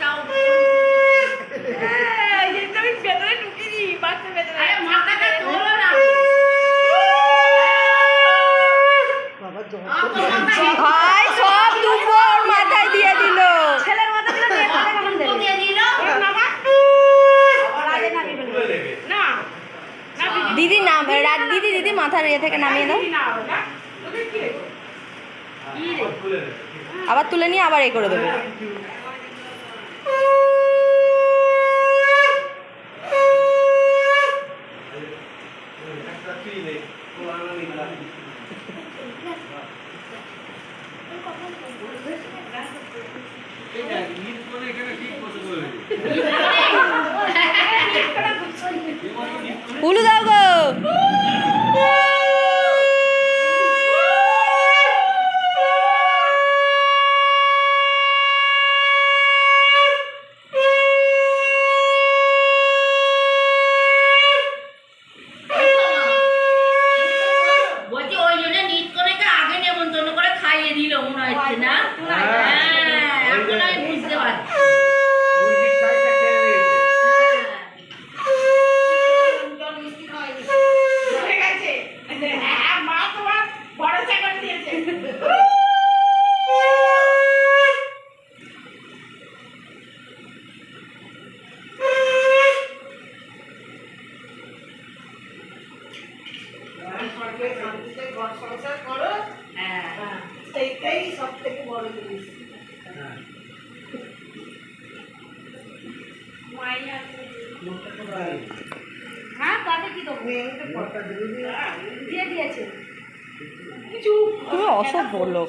তাও ভাই সব দিদি না। রাত দিদি। দিদি মাথার ইয়ে থেকে নামিয়ে দাও। আবার তুলে নিয়ে আবার এ করে দেবে। উলু দাও গো। বলছি ওই জন্য আগে করে খাইয়ে দিল মনে হচ্ছে না? সব থেকে বড় জিনিস। হ্যাঁ। তাতে কি দেবো? দিয়ে দিয়েছে। কিছু তুমি অসভ্য লোক।